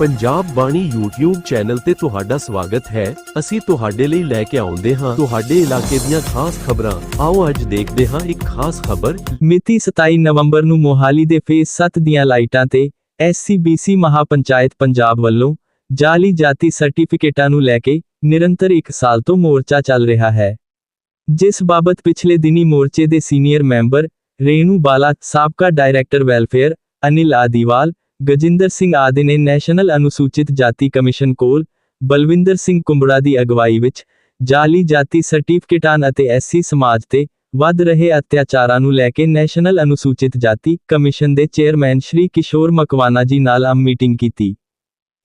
ਪੰਜਾਬ ਬਾਣੀ YouTube channel ਤੇ ਤੁਹਾਡਾ ਸਵਾਗਤ ਹੈ। ਅਸੀਂ ਤੁਹਾਡੇ ਲਈ ਲੈ ਕੇ ਆਉਂਦੇ ਹਾਂ। ਤੁਹਾਡੇ ਇਲਾਕੇ ਦੀਆਂ ਖਾਸ ਖਬਰਾਂ। ਆਓ ਅੱਜ ਦੇਖਦੇ ਹਾਂ ਇੱਕ ਖਾਸ ਖਬਰ। ਮਿਤੀ 27 ਨਵੰਬਰ ਨੂੰ ਮੋਹਾਲੀ ਦੇ ਫੇਸ 7 ਦੀਆਂ ਲਾਈਟਾਂ ਤੇ ਐਸਸੀਬੀਸੀ ਮਹਾਪੰਚਾਇਤ ਪੰਜਾਬ ਵੱਲੋਂ ਜਾਲੀ ਜਾਤੀ ਸਰਟੀਫਿਕੇਟਾਂ ਨੂੰ ਲੈ ਕੇ ਨਿਰੰਤਰ 1 ਸਾਲ ਤੋਂ ਮੋਰਚਾ ਚੱਲ ਰਿਹਾ ਹੈ। ਜਿਸ ਬਾਬਤ ਪਿਛਲੇ ਦਿਨੀ ਮੋਰਚੇ ਦੇ ਸੀਨੀਅਰ ਮੈਂਬਰ ਰੇਨੂ ਬਾਲਾ, ਸਾਬਕਾ ਡਾਇਰੈਕਟਰ ਵੈਲਫੇਅਰ ਅਨਿਲ ਆਦੀਵਾਲ ਗਜਿੰਦਰ ਸਿੰਘ ਆਦਿ ਨੇ ਨੈਸ਼ਨਲ ਅਨੁਸੂਚਿਤ ਜਾਤੀ ਕਮਿਸ਼ਨ ਕੋਲ ਬਲਵਿੰਦਰ ਸਿੰਘ ਕੁੰਬੜਾ ਦੀ ਅਗਵਾਈ ਵਿੱਚ ਜਾਲੀ ਜਾਤੀ ਸਰਟੀਫਿਕੇਟਾਂ ਅਤੇ ਐਸਸੀ ਸਮਾਜ ਤੇ ਵੱਧ ਰਹੇ ਅਤਿਆਚਾਰਾਂ ਨੂੰ ਲੈ ਕੇ ਨੈਸ਼ਨਲ ਅਨੁਸੂਚਿਤ ਜਾਤੀ ਕਮਿਸ਼ਨ ਦੇ ਚੇਅਰਮੈਨ ਸ਼੍ਰੀ ਕਿਸ਼ੋਰ ਮਕਵਾਨਾ ਜੀ ਨਾਲ ਆਮ ਮੀਟਿੰਗ ਕੀਤੀ।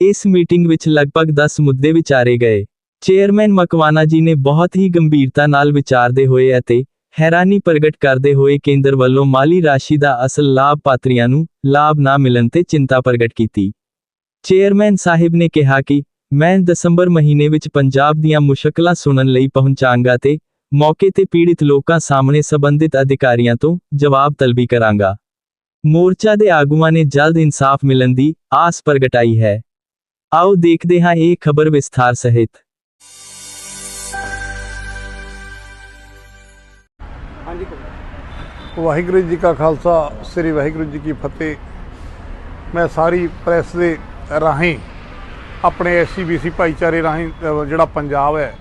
ਇਸ ਮੀਟਿੰਗ ਵਿੱਚ ਲਗਭਗ 10 ਮੁੱਦੇ ਵਿਚਾਰੇ ਗਏ। ਚੇਅਰਮੈਨ ਮਕਵਾਨਾ ਜੀ ਨੇ ਬਹੁਤ ਹੀ ਗੰਭੀਰਤਾ ਨਾਲ ਵਿਚਾਰਦੇ ਹੋਏ ਅਤੇ ਹੈਰਾਨੀ ਪ੍ਰਗਟ ਕਰਦੇ ਹੋਏ ਕੇਂਦਰ ਵੱਲੋਂ ਮਾਲੀ ਰਾਸ਼ੀ ਦਾ ਅਸਲ ਲਾਭਪਾਤਰੀਆਂ ਨੂੰ ਲਾਭ ਨਾ ਮਿਲਣ ਤੇ ਚਿੰਤਾ ਪ੍ਰਗਟ ਕੀਤੀ। ਚੇਅਰਮੈਨ ਸਾਹਿਬ ਨੇ ਕਿਹਾ ਕਿ ਮੈਂ ਦਸੰਬਰ ਮਹੀਨੇ ਵਿੱਚ ਪੰਜਾਬ ਦੀਆਂ ਮੁਸ਼ਕਲਾਂ ਸੁਣਨ ਲਈ ਪਹੁੰਚਾਂਗਾ ਤੇ ਮੌਕੇ ਤੇ ਪੀੜਿਤ ਲੋਕਾਂ ਸਾਹਮਣੇ ਸੰਬੰਧਿਤ ਅਧਿਕਾਰੀਆਂ ਤੋਂ ਜਵਾਬ ਤਲਬੀ ਕਰਾਂਗਾ। ਮੋਰਚਾ ਦੇ ਆਗੂਆਂ ਨੇ ਜਲਦ ਇਨਸਾਫ ਮਿਲਣ ਦੀ ਆਸ ਪ੍ਰਗਟਾਈ ਹੈ। ਆਓ ਦੇਖਦੇ ਹਾਂ ਇਹ ਖਬਰ ਵਿਸਥਾਰ ਸਹਿਤ। ਵਾਹਿਗੁਰੂ ਜੀ ਕਾ ਖਾਲਸਾ, ਸ੍ਰੀ ਵਾਹਿਗੁਰੂ ਜੀ ਕੀ ਫਤਿਹ। ਮੈਂ ਸਾਰੀ ਪ੍ਰੈਸ ਦੇ ਰਾਹੀਂ, ਆਪਣੇ ਐਸਸੀਬੀਸੀ ਭਾਈਚਾਰੇ ਰਾਹੀਂ ਜਿਹੜਾ ਪੰਜਾਬ ਹੈ,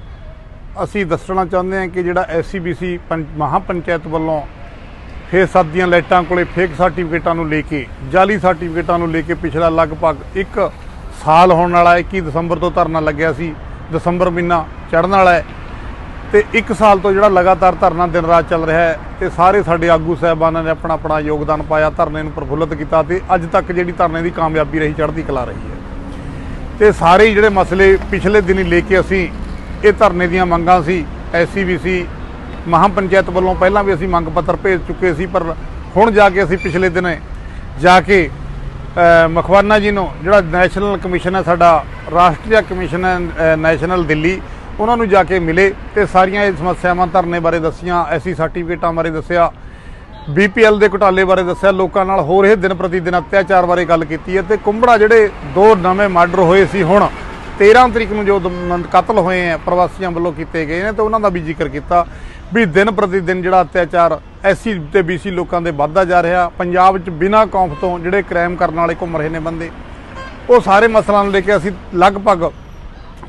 ਅਸੀਂ ਦੱਸਣਾ ਚਾਹੁੰਦੇ ਹਾਂ ਕਿ ਜਿਹੜਾ ਐਸਸੀਬੀਸੀ ਮਹਾਪੰਚਾਇਤ ਵੱਲੋਂ ਫੇਰ ਸੱਤ ਲਾਈਟਾਂ ਕੋਲੇ ਫੇਕ ਸਰਟੀਫਿਕੇਟਾਂ ਨੂੰ ਲੈ ਕੇ ਜਾਲੀ ਸਰਟੀਫਿਕੇਟਾਂ ਨੂੰ ਲੈ ਕੇ ਪਿਛਲਾ ਲਗਭਗ 1 ਸਾਲ ਹੋਣ ਵਾਲਾ 21 ਦਸੰਬਰ ਤੋਂ ਧਰਨਾ ਲੱਗਿਆ ਸੀ। ਦਸੰਬਰ ਮਹੀਨਾ ਚੜ੍ਹਨ ਵਾਲਾ ਹੈ। ਤੇ 1 ਸਾਲ ਤੋਂ ਜਿਹੜਾ ਲਗਾਤਾਰ ਧਰਨਾ ਦਿਨ ਰਾਤ ਚੱਲ ਰਿਹਾ ਹੈ ਤੇ ਸਾਰੇ ਸਾਡੇ ਆਗੂ ਸਾਹਿਬਾਨਾਂ ਨੇ ਆਪਣਾ ਆਪਣਾ ਯੋਗਦਾਨ ਪਾਇਆ, ਧਰਨੇ ਨੂੰ ਪ੍ਰਫੁੱਲਤ ਕੀਤਾ ਤੇ ਅੱਜ ਤੱਕ ਜਿਹੜੀ ਧਰਨੇ ਦੀ ਕਾਮਯਾਬੀ ਰਹੀ, ਚੜ੍ਹਦੀ ਕਲਾ ਰਹੀ ਹੈ। ਤੇ ਸਾਰੇ ਜਿਹੜੇ ਮਸਲੇ ਪਿਛਲੇ ਦਿਨੀ ਲੈ ਕੇ ਅਸੀਂ ਇਹ ਧਰਨੇ ਦੀਆਂ ਮੰਗਾਂ ਸੀ, ਐਸਸੀਬੀਸੀ, ਮਹਾਪੰਚਾਇਤ ਵੱਲੋਂ ਪਹਿਲਾਂ ਵੀ ਅਸੀਂ ਮੰਗ ਪੱਤਰ ਭੇਜ ਚੁੱਕੇ ਸੀ, ਪਰ ਹੁਣ ਜਾ ਕੇ ਅਸੀਂ ਪਿਛਲੇ ਦਿਨੇ ਜਾ ਕੇ ਮਖਵਾਨਾ ਜੀ ਨੂੰ, ਜਿਹੜਾ ਨੈਸ਼ਨਲ ਕਮਿਸ਼ਨ ਹੈ ਸਾਡਾ, ਰਾਸ਼ਟਰੀ ਕਮਿਸ਼ਨ ਹੈ ਨੈਸ਼ਨਲ ਦਿੱਲੀ ਉਹਨਾਂ ਨੂੰ ਜਾ ਕੇ ਮਿਲੇ ਤੇ ਸਾਰੀਆਂ ਇਹ ਸਮੱਸਿਆਵਾਂ ਧਰਨੇ ਬਾਰੇ ਦੱਸੀਆਂ, ਐਸੀ ਸਰਟੀਫਿਕੇਟਾਂ ਬਾਰੇ ਦੱਸਿਆ ਬੀਪੀਐਲ ਦੇ ਘੁਟਾਲੇ ਬਾਰੇ ਦੱਸਿਆ, ਲੋਕਾਂ ਨਾਲ ਹੋ ਰਹੇ ਦਿਨ ਪ੍ਰਤੀ ਦਿਨ ਅਤਿਆਚਾਰ ਬਾਰੇ ਗੱਲ ਕੀਤੀ ਹੈ ਤੇ ਕੁੰਬੜਾ ਜਿਹੜੇ ਦੋ ਨਵੇਂ ਮਰਡਰ ਹੋਏ ਸੀ ਹੁਣ 13 ਤਰੀਕ ਨੂੰ ਜੋ ਕਤਲ ਹੋਏ ਆ ਪ੍ਰਵਾਸੀਆਂ ਵੱਲੋਂ ਕੀਤੇ ਗਏ ਨੇ ਤੇ ਉਹਨਾਂ ਦਾ ਵੀ ਜ਼ਿਕਰ ਕੀਤਾ ਵੀ ਦਿਨ ਪ੍ਰਤੀ ਦਿਨ ਜਿਹੜਾ ਅਤਿਆਚਾਰ ਐਸਸੀ ਤੇ ਬੀਸੀ ਲੋਕਾਂ ਦੇ ਵੱਧਦਾ ਜਾ ਰਿਹਾ, ਪੰਜਾਬ 'ਚ ਬਿਨਾਂ ਕੌਂਫ ਤੋਂ ਜਿਹੜੇ ਕ੍ਰਾਈਮ ਕਰਨ ਵਾਲੇ ਘੁੰਮ ਰਹੇ ਨੇ ਬੰਦੇ, ਉਹ ਸਾਰੇ ਮਸਲਿਆਂ ਨੂੰ ਲੈ ਕੇ ਅਸੀਂ ਲਗਭਗ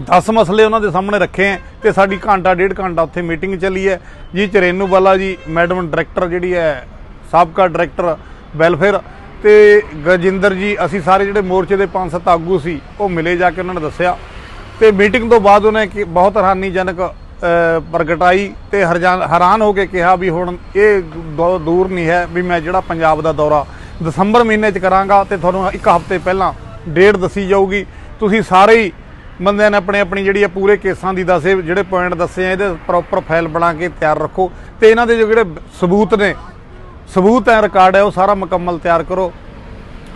10 ਮਸਲੇ ਉਹਨਾਂ ਦੇ ਸਾਹਮਣੇ ਰੱਖੇ ਹੈ ਤੇ ਸਾਡੀ ਘੰਟਾ, ਡੇਢ ਘੰਟਾ ਉੱਥੇ ਮੀਟਿੰਗ ਚੱਲੀ ਹੈ। ਜੀ, ਚਰੇਨੂ ਵਾਲਾ ਜੀ, ਮੈਡਮ ਡਾਇਰੈਕਟਰ ਜਿਹੜੀ ਹੈ, ਸਾਬਕਾ ਡਾਇਰੈਕਟਰ ਵੈਲਫੇਅਰ ਤੇ ਗਜਿੰਦਰ ਜੀ, ਅਸੀਂ ਸਾਰੇ ਜਿਹੜੇ ਮੋਰਚੇ ਦੇ ਪੰਜ ਸੱਤ ਆਗੂ ਸੀ, ਉਹ ਮਿਲੇ ਜਾ ਕੇ ਉਹਨਾਂ ਨੇ ਦੱਸਿਆ। ਤੇ ਮੀਟਿੰਗ ਤੋਂ ਬਾਅਦ ਉਹਨੇ ਕਿ ਬਹੁਤ ਹੈਰਾਨੀਜਨਕ ਪ੍ਰਗਟਾਈ ਤੇ ਹਰਜਾਨ ਹੈਰਾਨ ਹੋ ਕੇ ਕਿਹਾ ਵੀ ਹੁਣ ਇਹ ਦੌ- ਦੂਰ ਨਹੀਂ ਹੈ ਵੀ ਮੈਂ ਜਿਹੜਾ ਪੰਜਾਬ ਦਾ ਦੌਰਾ ਦਸੰਬਰ ਮਹੀਨੇ 'ਚ ਕਰਾਂਗਾ ਤੇ ਤੁਹਾਨੂੰ ਇੱਕ ਹਫ਼ਤੇ ਪਹਿਲਾਂ ਡੇਟ ਦੱਸੀ ਜਾਊਗੀ। ਤੁਸੀਂ ਸਾਰੇ ਹੀ ਬੰਦਿਆਂ ਨੇ ਆਪਣੇ ਆਪਣੀ ਜਿਹੜੀ ਆ ਪੂਰੇ ਕੇਸਾਂ ਦੀ ਦੱਸੇ ਜਿਹੜੇ ਪੁਆਇੰਟ ਦੱਸੇ ਆ, ਇਹਦੇ ਪ੍ਰੋਪਰ ਫਾਈਲ ਬਣਾ ਕੇ ਤਿਆਰ ਰੱਖੋ ਤੇ ਇਹਨਾਂ ਦੇ ਜੋ ਜਿਹੜੇ ਸਬੂਤ ਨੇ, ਸਬੂਤ ਹੈ ਰਿਕਾਰਡ ਹੈ ਉਹ ਸਾਰਾ ਮੁਕੰਮਲ ਤਿਆਰ ਕਰੋ।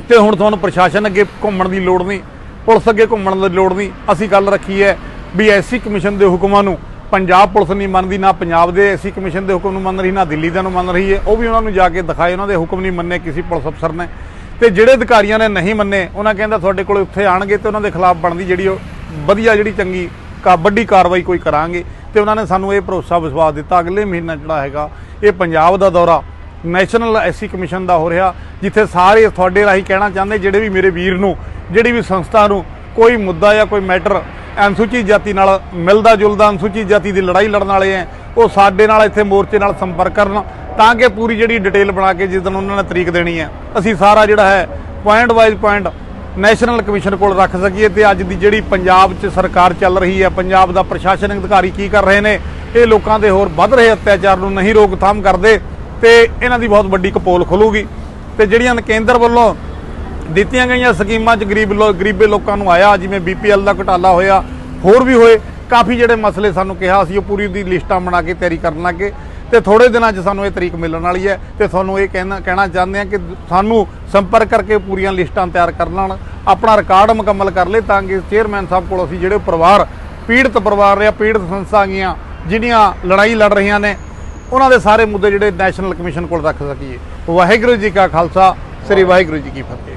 ਤੇ ਹੁਣ ਤੁਹਾਨੂੰ ਪ੍ਰਸ਼ਾਸਨ ਅੱਗੇ ਘੁੰਮਣ ਦੀ ਲੋੜ ਨਹੀਂ, ਪੁਲਿਸ ਅੱਗੇ ਘੁੰਮਣ ਦੀ ਲੋੜ ਨਹੀਂ। ਅਸੀਂ ਗੱਲ ਰੱਖੀ ਹੈ ਵੀ ਐਸੀ ਕਮਿਸ਼ਨ ਦੇ ਹੁਕਮਾਂ ਨੂੰ ਪੰਜਾਬ ਪੁਲਿਸ ਨਹੀਂ ਮੰਨਦੀ, ਨਾ ਪੰਜਾਬ ਦੇ ਐਸੀ ਕਮਿਸ਼ਨ ਦੇ ਹੁਕਮ ਨੂੰ ਮੰਨ ਰਹੀ, ਨਾ ਦਿੱਲੀ ਦੇ ਨੂੰ ਮੰਨ ਰਹੀ ਹੈ। ਉਹ ਵੀ ਉਹਨਾਂ ਨੂੰ ਜਾ ਕੇ ਦਿਖਾਏ, ਉਹਨਾਂ ਦੇ ਹੁਕਮ ਨਹੀਂ ਮੰਨੇ ਕਿਸੇ ਪੁਲਿਸ ਅਫਸਰ ਨੇ। ਤੇ ਜਿਹੜੇ ਅਧਿਕਾਰੀਆਂ ਨੇ ਨਹੀਂ ਮੰਨੇ, ਉਹਨਾਂ ਕਹਿੰਦਾ ਤੁਹਾਡੇ ਕੋਲ ਉੱਥੇ ਆਣਗੇ ਤੇ ਉਹਨਾਂ ਦੇ ਖਿਲਾਫ ਬਣਦੀ ਜਿਹੜੀ ਉਹ ਵਧੀਆ ਜਿਹੜੀ ਚੰਗੀ ਕਾ ਵੱਡੀ ਕਾਰਵਾਈ ਕੋਈ ਕਰਾਂਗੇ ਤੇ ਉਹਨਾਂ ਨੇ ਸਾਨੂੰ ਇਹ ਭਰੋਸਾ ਵਿਸ਼ਵਾਸ ਦਿੱਤਾ। ਅਗਲੇ ਮਹੀਨਾ ਜਿਹੜਾ ਹੈਗਾ, ਇਹ ਪੰਜਾਬ ਦਾ ਦੌਰਾ ਨੈਸ਼ਨਲ ਐਸਸੀ ਕਮਿਸ਼ਨ ਦਾ ਹੋ ਰਿਹਾ, ਜਿੱਥੇ ਸਾਰੇ ਤੁਹਾਡੇ ਰਾਹੀਂ ਕਹਿਣਾ ਚਾਹੁੰਦੇ ਜਿਹੜੇ ਵੀ ਮੇਰੇ ਵੀਰ ਨੂੰ, ਜਿਹੜੀ ਵੀ ਸੰਸਥਾ ਨੂੰ ਕੋਈ ਮੁੱਦਾ ਜਾਂ ਕੋਈ ਮੈਟਰ ਅਨੁਸੂਚਿਤ ਜਾਤੀ ਨਾਲ ਮਿਲਦਾ ਜੁਲਦਾ, ਅਨੁਸੂਚਿਤ ਜਾਤੀ ਦੀ ਲੜਾਈ ਲੜਨ ਵਾਲੇ ਆ ਉਹ ਸਾਡੇ ਨਾਲ ਇੱਥੇ ਮੋਰਚੇ ਨਾਲ ਸੰਪਰਕ ਕਰਨ ਤਾਂ ਕਿ ਪੂਰੀ ਜਿਹੜੀ ਡਿਟੇਲ ਬਣਾ ਕੇ ਜਿਸ ਦਿਨ ਉਹਨਾਂ ਨੇ ਤਰੀਕ ਦੇਣੀ ਹੈ ਅਸੀਂ ਸਾਰਾ ਜਿਹੜਾ ਹੈ point wise point national commission ਕੋਲ ਰੱਖ ਸਕੀਏ ਤੇ ਅੱਜ ਦੀ ਜਿਹੜੀ ਪੰਜਾਬ 'ਚ ਸਰਕਾਰ ਚੱਲ ਰਹੀ ਹੈ, ਪੰਜਾਬ ਦਾ ਪ੍ਰਸ਼ਾਸਨਿਕ ਅਧਿਕਾਰੀ ਕੀ ਕਰ ਰਹੇ ਨੇ, ਇਹ ਲੋਕਾਂ ਦੇ ਹੋਰ ਵੱਧ ਰਹੇ ਅਤਿਆਚਾਰ ਨੂੰ ਨਹੀਂ ਰੋਕਥਾਮ ਕਰਦੇ ਤੇ ਇਹਨਾਂ ਦੀ ਬਹੁਤ ਵੱਡੀ ਕਪੋਲ ਖੁੱਲੂਗੀ। ਤੇ ਜਿਹੜੀਆਂ ਕੇਂਦਰ ਵੱਲੋਂ ਦਿੱਤੀਆਂ ਗਈਆਂ ਸਕੀਮਾਂ 'ਚ ਗਰੀਬ ਲੋਕ ਗਰੀਬੇ ਲੋਕਾਂ ਨੂੰ ਆਇਆ, ਜਿਵੇਂ ਬੀਪੀਐਲ ਦਾ ਘੁਟਾਲਾ ਹੋਇਆ, ਹੋਰ ਵੀ ਹੋਏ, ਕਾਫੀ ਜਿਹੜੇ ਮਸਲੇ ਸਾਨੂੰ ਕਿਹਾ ਸੀ, ਉਹ ਪੂਰੀ ਦੀ ਲਿਸਟਾਂ ਬਣਾ ਕੇ ਤਿਆਰੀ ਕਰਨ ਲੱਗੇ। ਤੇ ਥੋੜੇ ਦਿਨਾਂ 'ਚ ਸਾਨੂੰ ਇਹ ਤਰੀਕ ਮਿਲਣ ਵਾਲੀ ਹੈ ਤੇ ਤੁਹਾਨੂੰ ਇਹ ਕਹਿਣਾ ਕਹਿਣਾ ਚਾਹੁੰਦੇ ਹਾਂ ਕਿ ਸਾਨੂੰ ਸੰਪਰਕ ਕਰਕੇ ਪੂਰੀਆਂ ਲਿਸਟਾਂ ਤਿਆਰ ਕਰ ਲੈਣ ਆਪਣਾ ਰਿਕਾਰਡ ਮੁਕੰਮਲ ਕਰ ਲੈ ਤਾਂ ਕਿ ਚੇਅਰਮੈਨ ਸਾਹਿਬ ਕੋਲ ਅਸੀਂ ਜਿਹੜੇ ਪਰਿਵਾਰ, ਪੀੜਤ ਪਰਿਵਾਰ ਰਿਆ ਪੀੜਤ ਸੰਸਥਾ ਗਈਆਂ ਜਿਹੜੀਆਂ ਲੜਾਈ ਲੜ ਰਹੀਆਂ ਨੇ, ਉਹਨਾਂ ਦੇ ਸਾਰੇ ਮੁੱਦੇ ਜਿਹੜੇ ਨੈਸ਼ਨਲ ਕਮਿਸ਼ਨ ਕੋਲ ਰੱਖ ਸਕੀਏ। ਵਾਹਿਗੁਰੂ ਜੀ ਕਾ ਖਾਲਸਾ, ਸ੍ਰੀ ਵਾਹਿਗੁਰੂ ਜੀ ਕੀ ਫਤਿਹ।